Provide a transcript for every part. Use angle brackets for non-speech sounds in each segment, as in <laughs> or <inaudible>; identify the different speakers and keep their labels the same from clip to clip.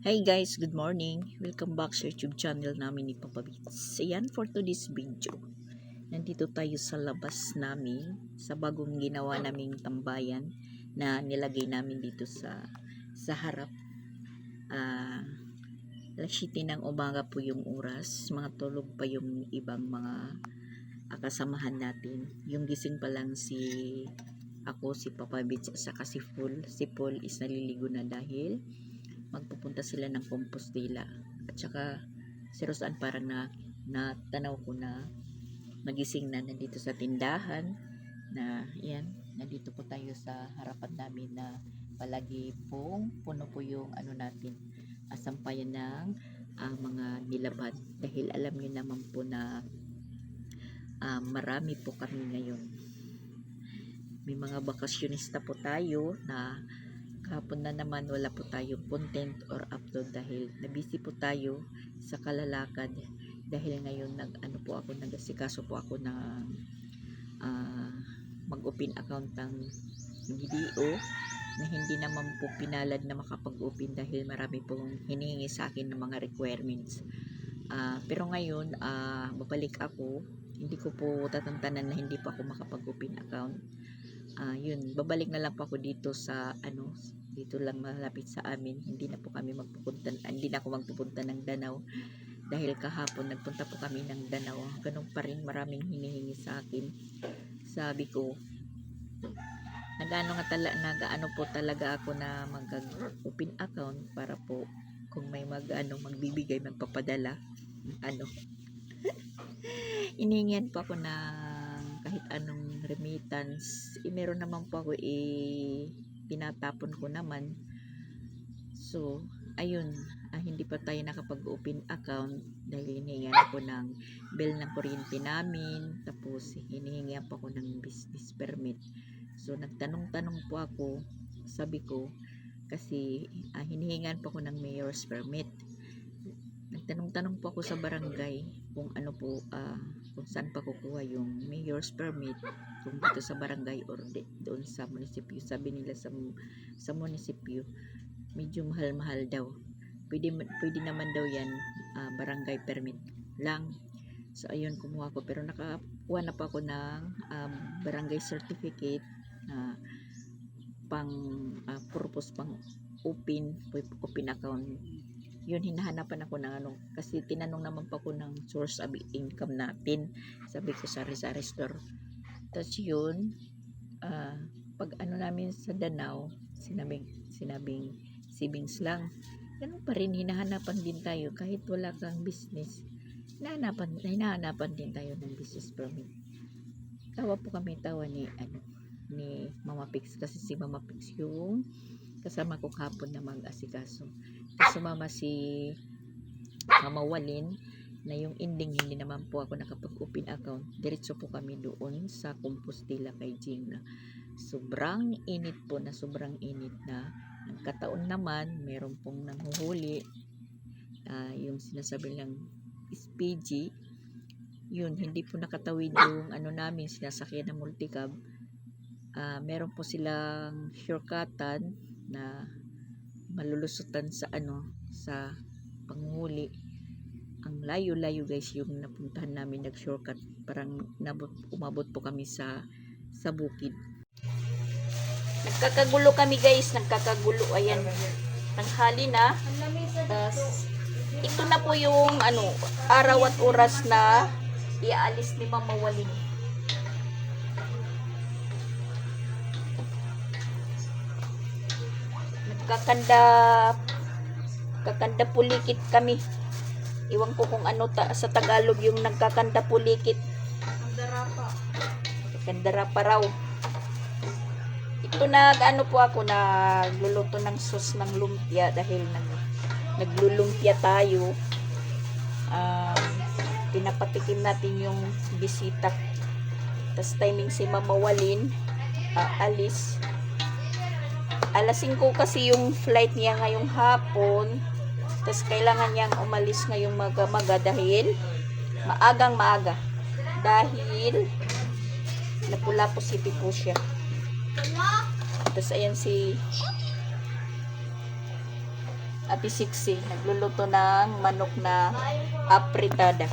Speaker 1: Hey guys, good morning. Welcome back sa YouTube channel namin ni Papa Bits. Ayan, for today's video. Nandito tayo sa labas namin, sa bagong ginawa naming tambayan na nilagay namin dito sa sa harap. Ah, alas 7 ng umaga po yung oras. Mga tulog pa yung ibang mga ah, kasamahan natin. Yung gising pa lang si ako, si Papa at saka si Full. Si Paul is naliligo na dahil magpupunta sila ng Compostela. At saka si Rosan parang na natanaw ko na nagising na nandito sa tindahan na yan, nandito po tayo sa harapan namin na palagi pong puno po yung ano natin asampayan ng ah, mga nilaban dahil alam niyo naman po na ah, marami po kami ngayon may mga bakasyonista po tayo na kahapon na naman wala po tayong content or upload dahil nabisi po tayo sa kalalakad dahil ngayon nag ano po ako nagasikaso po ako na ah, mag-open account ng BDO na hindi naman po pinalad na makapag-open dahil marami pong hinihingi sa akin ng mga requirements. Ah, pero ngayon, ah, babalik ako. Hindi ko po tatantanan na hindi pa ako makapag-open account. Ah, yun, babalik na lang po ako dito sa ano, dito lang malapit sa amin. Hindi na po kami magpupunta, ah, hindi na ako magpupunta ng Danau dahil kahapon nagpunta po kami ng Danau. Ganun pa rin maraming hinihingi sa akin. Sabi ko, nagano nga tala, nagaano po talaga ako na mag-open account para po kung may mag ano magbibigay magpapadala ano <laughs> inihingihan po ako ng kahit anong remittance eh, meron naman po ako eh pinatapon ko naman. So ayun ah, hindi pa tayo nakapag-open account dahil hinihingihan ako ng bill ng kuryente namin. Tapos hinihingihan pa ako ng business permit. So nagtanong-tanong po ako. Sabi ko kasi ah, hinihingan po ako ng mayor's permit. Nagtanong-tanong po ako sa barangay kung ano po ah, kung saan pa kukuha yung mayor's permit kung dito sa barangay or di, doon sa munisipyo sabi nila sa sa munisipyo medyo mahal-mahal daw. Pwede pwede naman daw yan ah, barangay permit lang. So ayun kumuha ko pero nakakuha na pa ako ng um, barangay certificate na pang ah, purpose pang open open account. Yun hinahanapan ako ng ano kasi tinanong naman pa ko ng source of income natin. Sabi ko sa Rizal Store tapos yun ah, pag ano namin sa Danau sinabing sinabing savings lang. Ganun pa rin hinahanapan din tayo kahit wala kang business. Hinahanapan, hinahanapan din tayo ng business permit tawa po kami tawa ni ano ni Mama Pix. Kasi si Mama Pix yung kasama ko kahapon na mag-asikaso. Tapos sumama si Mama Walin na yung ending hindi naman po ako nakapag-open account. Diretso po kami doon sa Compostela kay Jing sobrang init po na sobrang init na. Nagkataon naman meron pong nanghuhuli ah, yung sinasabi ng SPG yun hindi po nakatawid yung ano namin sinasakyan ng multicab. Ah, meron po silang shortcutan na malulusutan sa ano sa panghuli ang layo-layo guys yung napuntahan namin nag shortcut parang nabot, umabot po kami sa sa bukid. Nagkakagulo kami guys. Nagkakagulo. Ayan. Tanghali na. Tas ito na po yung ano araw at oras na iaalis ni Mama Walin nagkakanda kakanda pulikit kami iwan ko kung ano ta, sa Tagalog yung nagkakanda pulikit kakandara pa raw. Ito nag ano po ako nagluluto ng sauce ng lumpia dahil nag, naglulumpia tayo. Um, pinapatikim natin yung bisita. Tas timing si Mama Walin ah, alis alas 5 kasi yung flight niya ngayong hapon. Tapos kailangan niyang umalis ngayong maga-maga dahil maagang maaga. Dahil City po siya. Tapos ayan si Ate Sixi, nagluluto ng manok na apritada.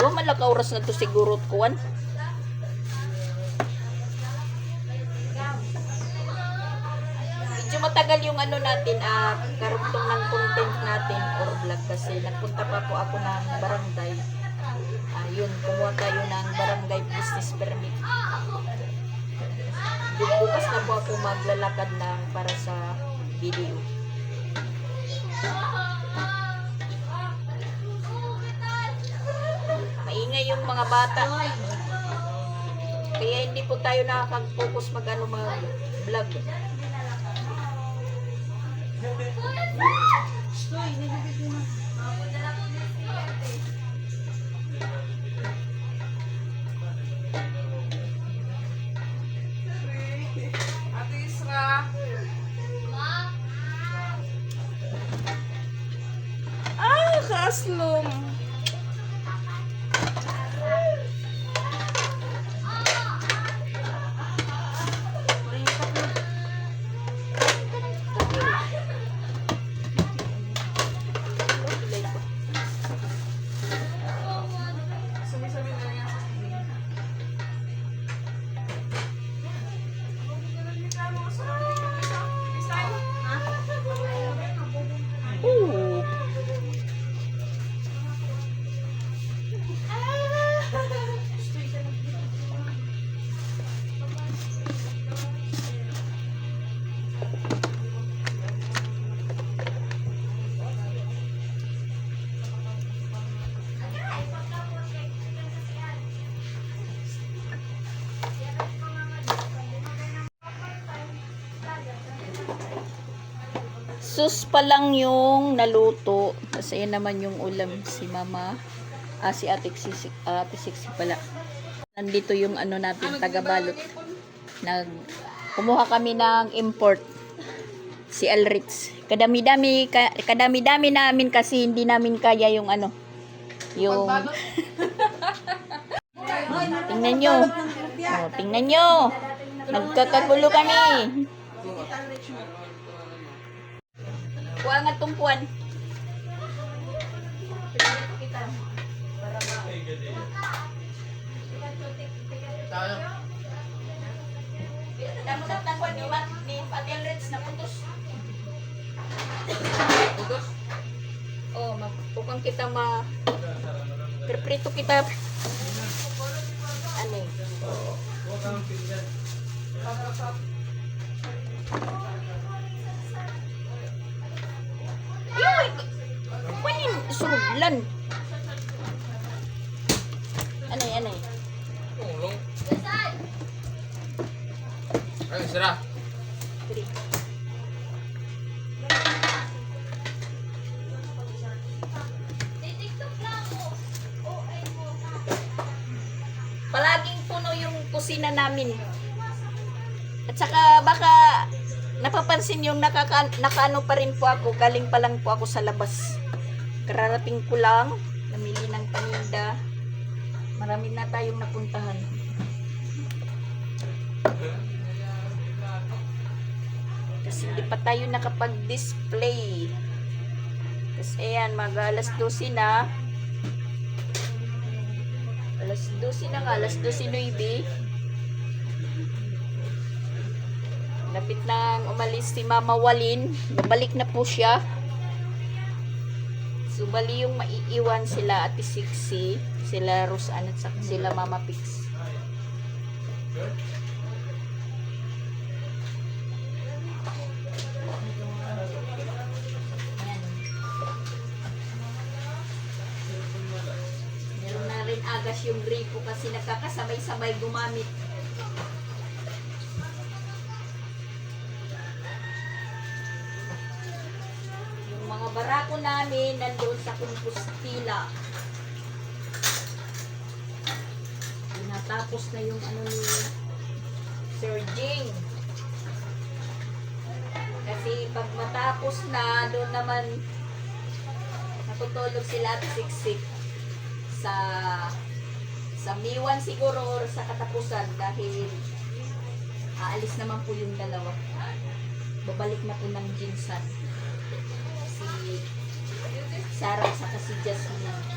Speaker 1: Do malaka oras na to siguro kuan. Ano natin, ah, karugtong ng content natin or vlog kasi nagpunta pa po ako ng barangay. Ayun, kumuha tayo ng barangay business permit. Bu- Bukas na po ako maglalakad ng para sa video. Maingay yung mga bata. Kaya hindi po tayo nakakag-focus mag ano Hadi. Sus pa lang yung naluto. Kasi yan naman yung ulam si mama. Ah, si ate Siksi, ate Siksi pala. Nandito yung ano natin, taga-balot. Nag, kumuha kami ng import. Si Alrix. Kadami-dami, ka, kadami-dami namin kasi hindi namin kaya yung ano. Yung, <laughs> tingnan nyo. Oh, tingnan nyo. Nagkakagulo kami. Kuha nga tungkuan. Dapat ang tangkuan ni Mat ni Patel Reds na putos.
Speaker 2: Putos?
Speaker 1: Oh, magpukang kita ma Perprito kita. Ano eh? Yoy! Suruglan. Anay, anay.
Speaker 2: Tulong. Ay.
Speaker 1: Three. Palaging puno yung kusina namin. At saka baka napapansin yung nakaka, nakaano pa rin po ako, galing pa lang po ako sa labas. Kararating ko lang, namili ng paninda. Marami na tayong napuntahan. Kasi hindi pa tayo nakapag-display. Kasi ayan, mag alas 12 na. Alas 12 na nga, alas 12.09. Lapit nang umalis si Mama Walin. Babalik na po siya. So, bali yung maiiwan sila Ate Sixi, sila Rosan at sila Mama Pix. Meron na rin agas yung gripo kasi nagkakasabay-sabay gumamit. Namin nandoon sa Compostela. Tinatapos na yung ano ni Sir Jing. Kasi pag matapos na, doon naman natutulog sila at siksik sa Sa Miwan siguro or sa katapusan dahil aalis naman po yung dalawa. Babalik na po ng Jinsan. Si Sarah sa si Jasmine.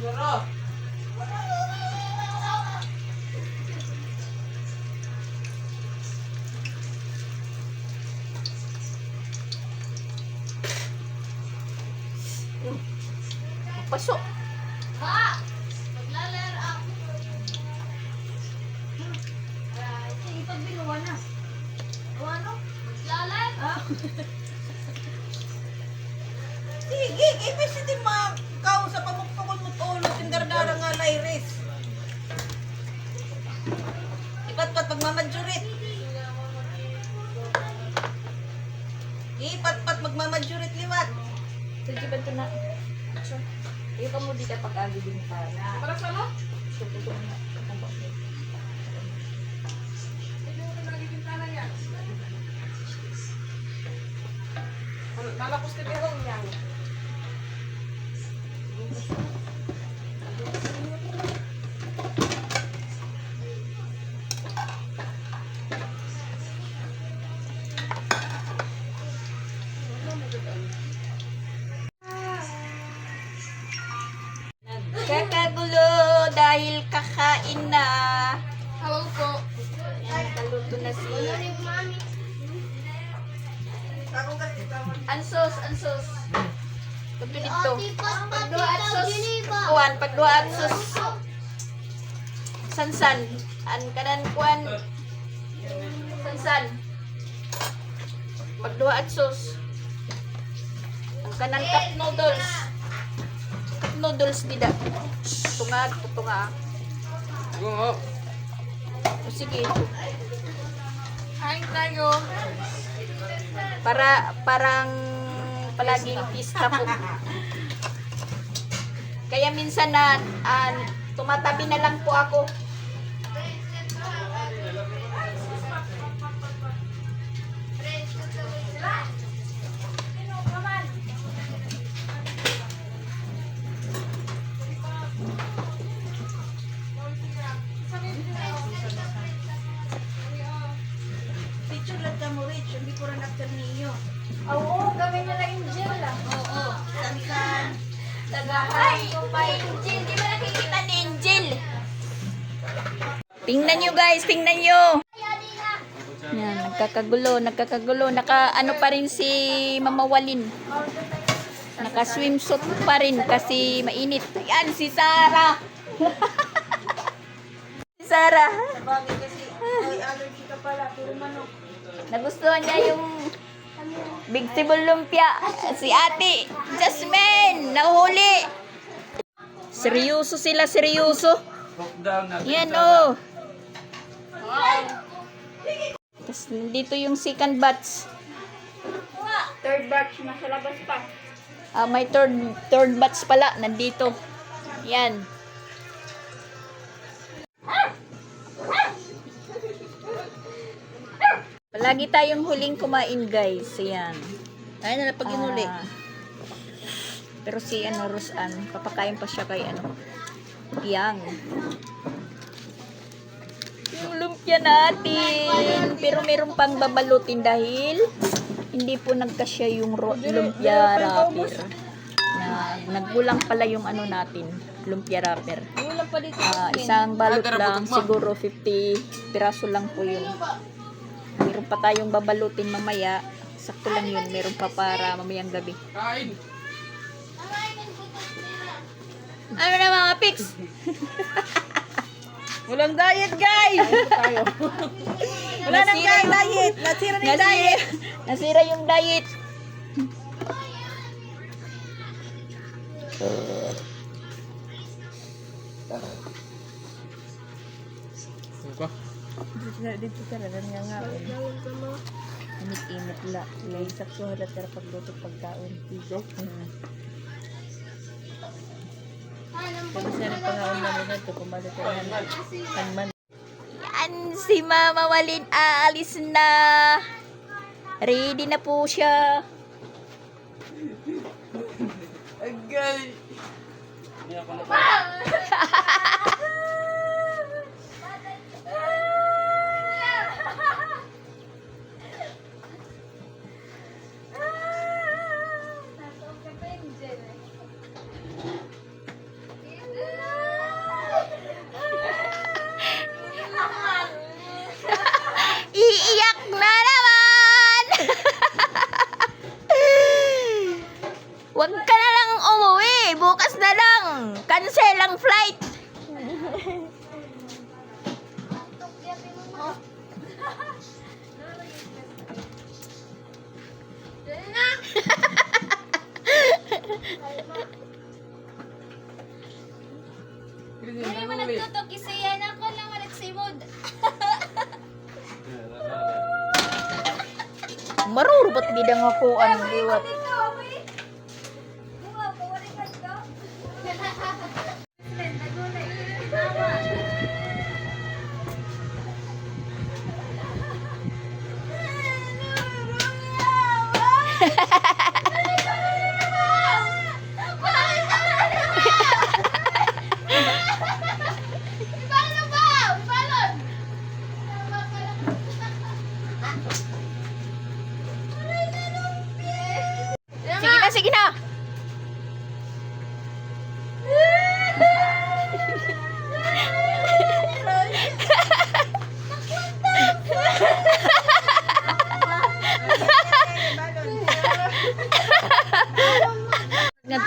Speaker 2: Duro.
Speaker 1: Pasok.
Speaker 3: Ipat-pat magmamajurit. Ipat-pat magmamajurit liwat.
Speaker 1: Sige ba ito na? Iyo ka mo di ka pag-agi din pa na.
Speaker 2: Para sa ano?
Speaker 1: So, ito na. Ansos, ansos. Ito dito. Pagduha at sos. Kuan, pagduha at sos. Sansan. An kanan kuan. Sansan. Pagduha at sos. Ang kanan cup noodles. Cup noodles bida. Tungag, tunga.
Speaker 2: Go.
Speaker 1: O sige.
Speaker 2: Kain tayo.
Speaker 1: Para parang palaging pista po. <laughs> Kaya minsan na ah, tumatabi na lang po ako. Tingnan nyo guys, tingnan nyo. Yan, nagkakagulo, nagkakagulo. Naka, ano pa rin si Mama Walin. Naka swimsuit pa rin kasi mainit. Yan, si Sarah. <laughs> si Sarah.
Speaker 3: Bagay kasi, may allergy ka pala, pero manok.
Speaker 1: Nagustuhan niya yung Big Table Lumpia. Si ate, Jasmine, nahuli. Seryoso sila, seryoso. Yan oh. Tapos dito yung second batch. Third batch, nasa labas pa. Ah, may third, third batch pala, nandito. Yan. Palagi tayong huling kumain, guys. Yan.
Speaker 2: Ay, na pag inuli.
Speaker 1: Ah, pero si ano, Rosan, papakain pa siya kay ano, Yang. Lumpia natin. Pero meron pang babalutin dahil hindi po nagkasya yung ro- lumpia wrapper. Na, nagkulang pala yung ano natin, lumpia wrapper.
Speaker 2: Wala pa dito.
Speaker 1: Ah, isang balot lang, siguro 50 piraso lang po yun. Meron pa tayong babalutin mamaya. Sakto lang yun, meron pa para mamayang gabi.
Speaker 4: Kain.
Speaker 1: Ano na mga pics? <laughs>
Speaker 2: Walang diet, guys! <laughs> Wala nang
Speaker 1: Nasira yung-
Speaker 2: diet. Nasira na yung
Speaker 1: Nasira,
Speaker 2: diet.
Speaker 1: nasira yung diet.
Speaker 4: Ano
Speaker 2: Dito ka na nga nga. Init-init la. Yung sakso halat ka pagluto pagkaon. Dito? Kami sa rin pangaon na ito. Pumalit ka na. Kanman.
Speaker 1: Yan, si Mama Walin aalis na. Ready na po siya.
Speaker 4: Agay. Hindi <laughs>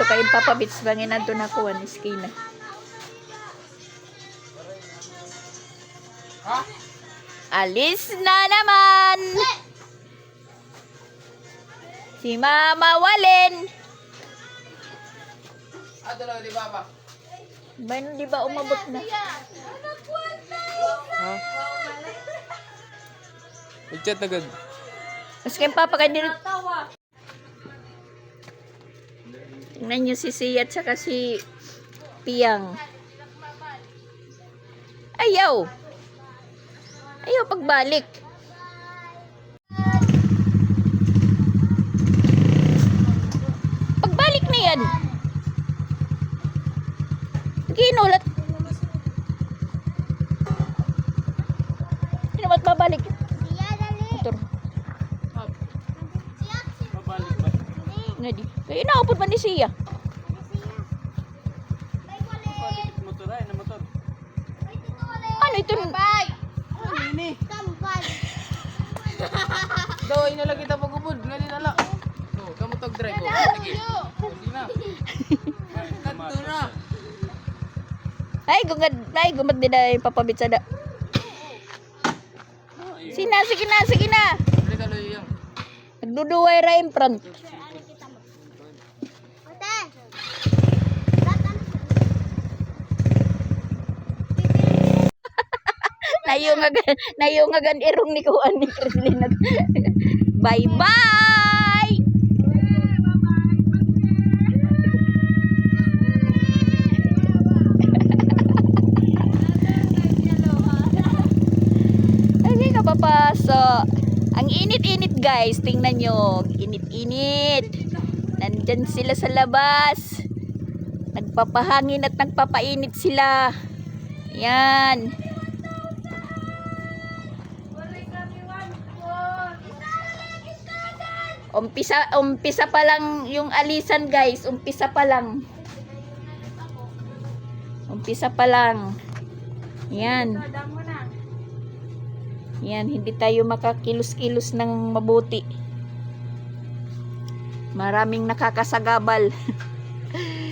Speaker 1: Nganto kayong papabits bangin na kuha ni Skina.
Speaker 4: Ha?
Speaker 1: Alis na naman! Si Mama Walin!
Speaker 4: Ato lang di Papa.
Speaker 1: Ba, di ba umabot na?
Speaker 4: Ha? I-chat agad.
Speaker 1: Mas kayong papa kayo din. Tingnan nyo si Sia at saka si Piang. Ayaw. Ayaw. Pagbalik na yan. Ginulat. Sino ba't babalik? Motor.
Speaker 4: Babalik ba?
Speaker 1: Nga di. Kaya inaupod ba ni Sia?
Speaker 4: Motor ay, na motor.
Speaker 1: Ano ito?
Speaker 4: Ini. Do, ina lang kita pagubod. Ngali na lang. Do, kamu tag drive ko. Sige. Na. Kanto na.
Speaker 1: Ay, gumad, ay, gumad din na papabit sa da. Sina, sige na, sige na. Nagduduway ra in front. nayungagan nayungagan irong ni kuan ni Krislin <laughs> bye bye <laughs> Ay, kapapasok. Ang init-init guys, tingnan nyo. Init-init. Nandyan sila sa labas. Nagpapahangin at nagpapainit sila. Yan. Umpisa, umpisa pa lang yung alisan guys. Umpisa pa lang. Umpisa pa lang. Yan. Yan, hindi tayo makakilos-kilos ng mabuti. Maraming nakakasagabal. <laughs>